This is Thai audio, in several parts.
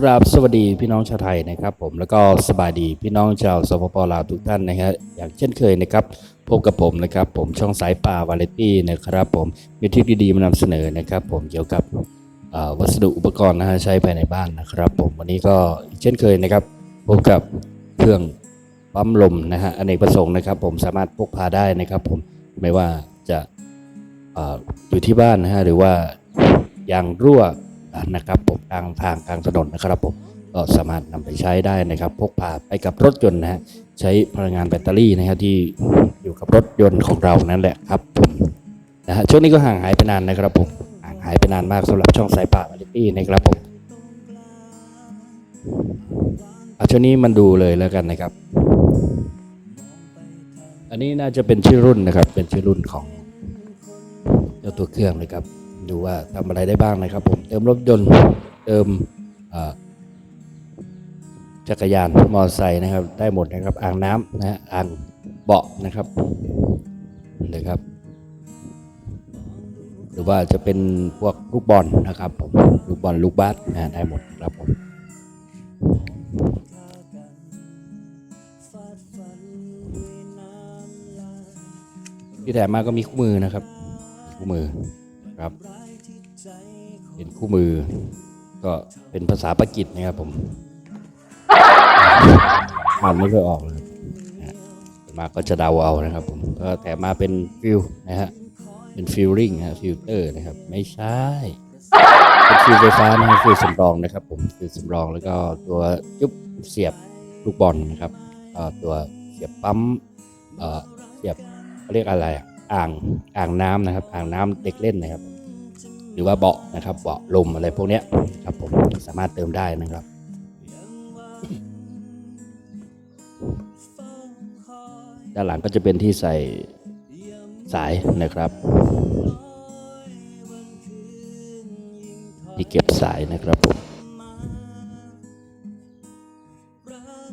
ครับสวัสดีพี่น้องชาวไทยนะครับ ผมแล้วก็สบายดีพี่น้องชาวสปปลาวทุกท่านนะครับอย่างเช่นเคยนะครับพบกับผมนะครับ ผมช่องสายป่าวาเลตี้นะครับ ผมมีทริปดีๆมานำเสนอนะครับ ผมเกี่ยวกับวัสดุอุปกรณ์นะฮะใช้ภายในบ้านนะครับ ผมวันนี้ก็เช่นเคยนะครับ พบกับเครื่องปั๊มลมนะฮะอเนกประสงค์นะครับ ผมสามารถพกพาได้นะครับ ผมไม่ว่าจะเอ่ออยู่ที่บ้านนะฮะหรือว่ายางรั่ว นะครับผมกลางทางกลางถนนนะครับผมก็สามารถนำไปใช้ได้นะครับพกพาไปกับรถยนต์นะฮะใช้พลังงานแบตเตอรี่นะฮะที่อยู่กับรถยนต์ของเรานั่นแหละครับผมนะฮะช่วงนี้ก็ห่างหายไปนานนะครับผมห่างหายไปนานมากสำหรับช่องสายป่าบาลิตี้นะครับผมเอาช่วงนี้มันดูเลยแล้วกันนะครับ อันนี้น่าจะเป็นชื่อรุ่นนะครับเป็นชื่อรุ่นของเจ้าตัวเครื่องเลยครับ ดูว่าทำอะไรได้บ้างนะครับ ผมเติมรถยนต์เติมเอ่อจักรยานมอเตอร์ไซค์นะครับ ได้หมดนะครับอ่างน้ำนะฮะอ่างเบาะนะครับนะครับ หรือว่าจะเป็นพวกลูกบอลนะครับผมลูกบอลลูกบาสนะฮะได้หมดครับผมที่แถมมาก็มีคู่มือนะครับ คู่มือครับ เป็นคู่มือ ก็เป็นภาษาปากีสนะครับผมอ่านไม่ค่อยออกเลยนะฮะส่วนมาก็จะเดาเอานะครับผมก็แต่มาเป็นฟิลนะฮะเป็นฟิลลิ่งนะฮะฟิลเตอร์นะครับ ไม่ใช่เป็นฟิลไฟฟ้านะฮะฟิลสำรองนะครับ ผมฟิลสำรองแล้วก็ตัวยุบเสียบลูกบอลนะครับตัวเสียบปั๊มเอ่อเสียบเรียกอะไรอะอ่างอ่างน้ำนะครับ อ่างน้ำเด็กเล่นนะครับ หรือว่าเบาะนะครับเบาะลมอะไรพวกนี้ครับผมสามารถเติมได้นะครับด้านหลังก็จะเป็นที่ใส่สายนะครับที่เก็บสายนะครับผม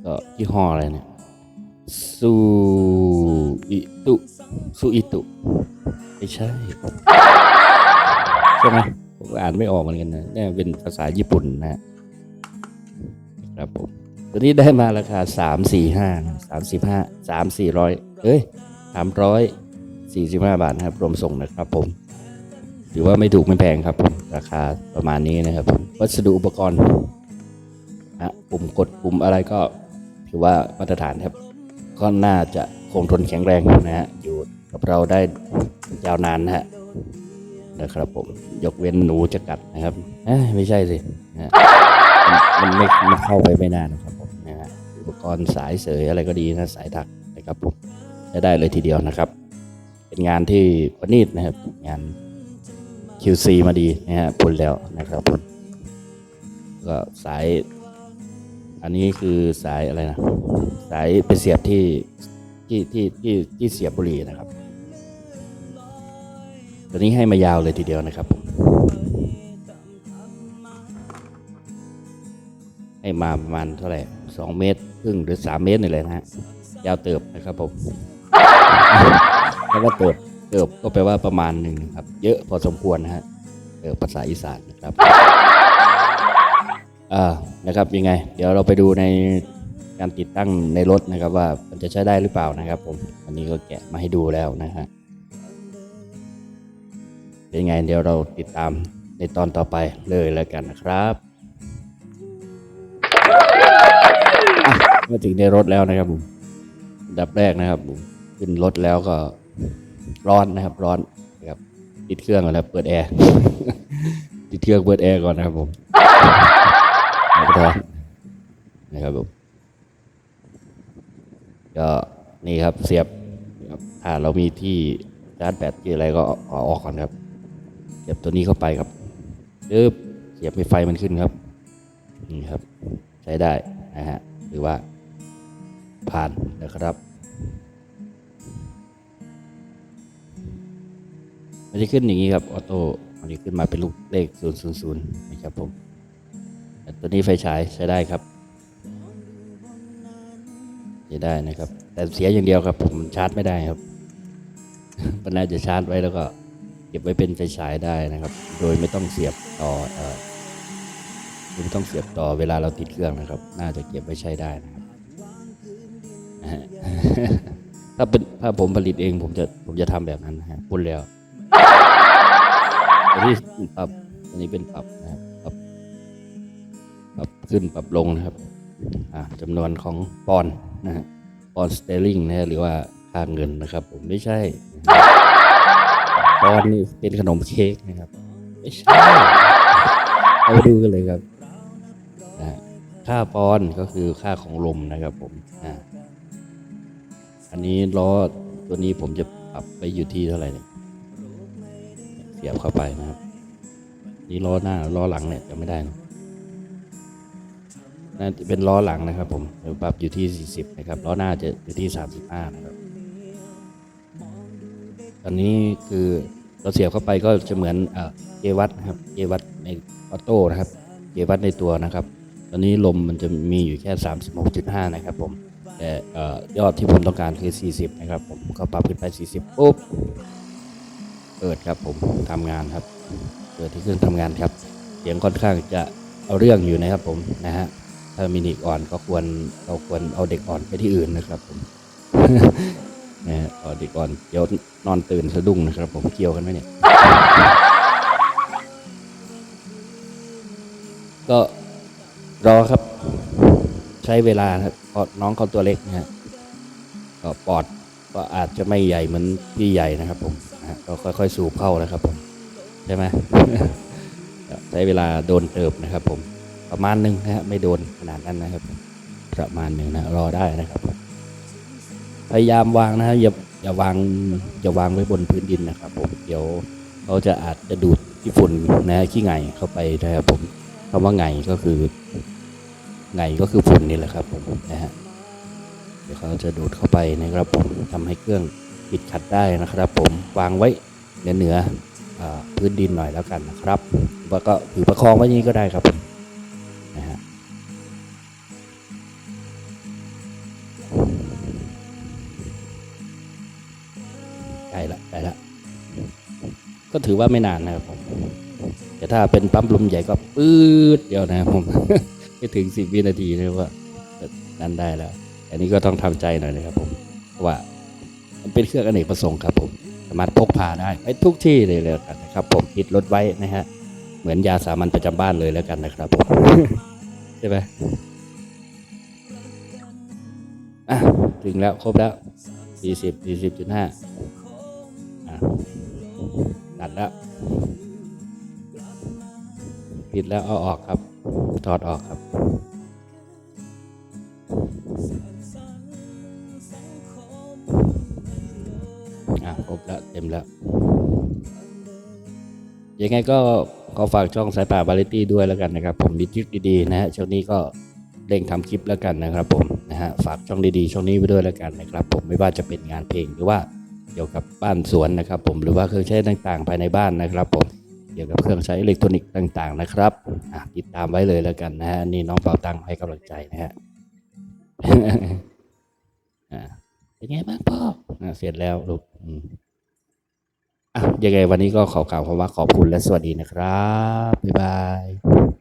ก็ยี่ห้ออะไรเนี่ยซูอิตุซูอิตุไม่ใช่ ช่ไหมผมอ่านไม่ออกเหมือนกันนะนี่เป็นภาษาญี่ปุ่นนะครับผมตัวนี้ได้มาราคาสามสี่ห้าสามสิบห้าสามสี่ร้อยเอ้ยสามร้อยสี่สิบห้าบาทนะครับรวมส่งนะครับผมถือว่าไม่ถูกไม่แพงครับผมราคาประมาณนี้นะครับผมวัสดุอุปกรณ์นะปุ่มกดปุ่มอะไรก็ถือว่ามาตรฐานครับ ก็น่าจะคงทนแข็งแรงนะฮะอยู่กับเราได้ยาวนานนะฮะ นะครับผมยกเว้นหนูจะกัดนะครับไม่ใช่สิมันมันไม่เข้าไปไม่นานนะครับผมนะฮะอุปกรณ์สายเสยอะไรก็ดีนะสายถักนะครับผมได้เลยทีเดียวนะครับ เป็นงานที่ประณีตนะครับงาน QC มาดีนะฮะพ้นแล้วนะครับผมก็สาย อันนี้คือสายอะไรนะ สายไปเสียบที่ที่ที่ที่ที่เสียบบุหรี่นะครับ ตัวนี้ให้มายาวเลยทีเดียวนะครับผมให้มาประมาณเท่าไหร่สองเมตรครึ่งหรือสามเมตรนี่แหละนะฮะยาวเติบนะครับผมแล้วก็เติบเติบก็แปลว่าประมาณหนึ่งครับ เยอะพอสมควรนะฮะเติบภาษาอีสานนะครับอ่านะครับยังไง เดี๋ยวเราไปดูในการติดตั้งในรถนะครับ ว่ามันจะใช้ได้หรือเปล่านะครับ ผมวันนี้ก็แกะมาให้ดูแล้วนะฮะ เป็นไงเดี๋ยวเราติดตามในตอนต่อไปเลยแล้วกันนะครับมาถึงในรถแล้วนะครับผมดับแรกนะครับผมขึ้นรถแล้วก็ร้อนนะครับ ร้อนนะครับติดเครื่องก่อนแล้วเปิดแอร์ติดเครื่องเปิดแอร์ก่อนนะครับผมแล้วก็นะครับผมก็นี่ครับเสียบครับถ้าเรามีที่ชาร์จแบตที่อะไรก็ออกก่อนครับ เสียบตัวนี้เข้าไปครับปึ๊บเสียบให้ไฟมันขึ้นครับ นี่ครับ ใช้ได้นะฮะหรือว่าผ่านนะครับมันจะขึ้นอย่างนี้ครับ ออโต้มันจะขึ้นมาเป็นลูกเลข 000นะครับผมต่ตัวนี้ไฟฉายใช้ได้ครับใช้ได้นะครับ แต่เสียอย่างเดียวครับ ผมชาร์จไม่ได้ครับมันน่าจะชาร์จไว้แล้วก็ เก็บไว้เป็นไฟฉายได้นะครับ โดยไม่ต้องเสียบต่อเอ่อไม่ต้องเสียบต่อเวลาเราติดเครื่องนะครับ น่าจะเก็บไว้ใช้ได้นะครับถ้าเป็นถ้าผมผลิตเองผมจะผมจะทำแบบนั้นนะฮะพูดแล้วอันนี้ปรับอันนี้เป็นปรับนะครับปรับปรับขึ้นปรับลงนะครับอ่าจำนวนของปอนนะฮะปอนสเตอริงนะฮะหรือว่าค่าเงินนะครับ ผมไม่ใช่ ปอนด์นี่เป็นขนมเค้กนะครับไม่ใช่เอามาดูกันเลยครับนะฮะค่าปอนด์ก็คือค่าของลมนะครับผมอ่าอันนี้ล้อตัวนี้ผมจะปรับไปอยู่ที่เท่าไหร่เนี่ยเสียบเข้าไปนะครับ นี่ล้อหน้าล้อหลังเนี่ยจะไม่ได้นะน่าจะเป็นล้อหลังนะครับ ผมเดี๋ยวปรับอยู่ที่ 40 นะครับล้อหน้าจะอยู่ที่ 35 นะครับ ตอนนี้คือเราเสียบเข้าไปก็จะเหมือนเกวัตนะครับเกวัตในออโต้นะครับเกวัตในตัวนะครับ ตอนนี้ลมมันจะมีอยู่แค่ 36.5 นะครับผมแต่ยอดที่ผมต้องการคือ 40 นะครับ ผมก็ปรับขึ้นไป 40 ปุ๊บ เปิดครับผมทำงานครับ เปิดที่เครื่องทำงานครับ เสียงค่อนข้างจะเอาเรื่องอยู่นะครับผมนะฮะ ถ้ามินิอ่อนก็ควรเราควรเอาเด็กอ่อนไปที่อื่นนะครับผม นะฮะเอาเด็กอ่อนเดี๋ยวนอนตื่นสะดุ้งนะครับ ผมเกี่ยวกันไหมเนี่ย ก็รอครับ ใช้เวลาครับเพราะน้องเขาตัวเล็กนะฮะก็ปอดก็อาจจะไม่ใหญ่เหมือนพี่ใหญ่นะครับผมนะฮะก็ค่อยๆ สูบเข้านะครับผม ใช่ไหม ใช้เวลาโดนเติบนะครับ ผม ประมาณหนึ่งนะฮะไม่โดนขนาดนั้นนะครับ ประมาณหนึ่งนะรอได้นะครับ พยายามวางนะฮะอย่าอย่าวางอย่าวางไว้บนพื้นดินนะครับผมเดี๋ยวเขาจะอาจจะดูดที่ฝุ่นนะขี้ไงเข้าไปนะครับผมคำว่าไงก็คือไงก็คือฝุ่นนี่แหละครับผมนะฮะเดี๋ยวเขาจะดูดเข้าไปนะครับผมทำให้เครื่องปิดขัดได้นะครับผมวางไว้เหนือเหนือพื้นดินหน่อยแล้วกันนะครับแล้วก็ถือประคองไว้อย่นี้ก็ได้ครับ ก็ถือว่าไม่นานนะครับผมแต่ถ้าเป็นปั๊มลมใหญ่ก็ปื๊ดเดียวนะครับผมไม่ถึงสิบวินาทีเลยว่านั่นได้แล้ว อันนี้ก็ต้องทำใจหน่อยนะครับผมว่ามันเป็นเครื่องอเนกประสงค์ครับผมสามารถพกพาได้ไปทุกที่เลยแล้วกันนะครับ ผมติดรถไว้นะฮะเหมือนยาสามัญประจำบ้านเลยแล้วกันนะครับผมใช่ไหมอะถึงแล้วครบแล้ว40 40.5 ดแล้วผิดแล้วเอาออกครับ ถอดออกครับอะครบแล้วเต็มแล้ว ยังไงก็ขอฝากช่องสายป่าบาลิตี้ด้วยแล้วกันนะครับ ผมมีทริคดีๆนะฮะช่วงนี้ก็เร่งทำคลิปแล้วกันนะครับผมนะฮะฝากช่องดีๆช่องนี้ไว้ด้วยแล้วกันนะครับ ผมไม่ว่าจะเป็นงานเพลงหรือว่า กี่ยวกับบ้านสวนนะครับ ผมหรือว่าเครื่องใช้ต่างๆ ภายในบ้านนะครับผมเกี่ยวกับเครื่องใช้อิเล็กทรอนิกส์ต่าง ๆ นะครับอะติดตามไว้เลยแล้วกันนะฮะนี่น้องเปาตังให้กำลังใจนะฮะอะเป็นไงบ้างพ่ออะเสร็จแล้วลูกอะยังไงวันนี้ก็ขอกล่าวคำว่าขอบคุณและสวัสดีนะครับบ๊ายบาย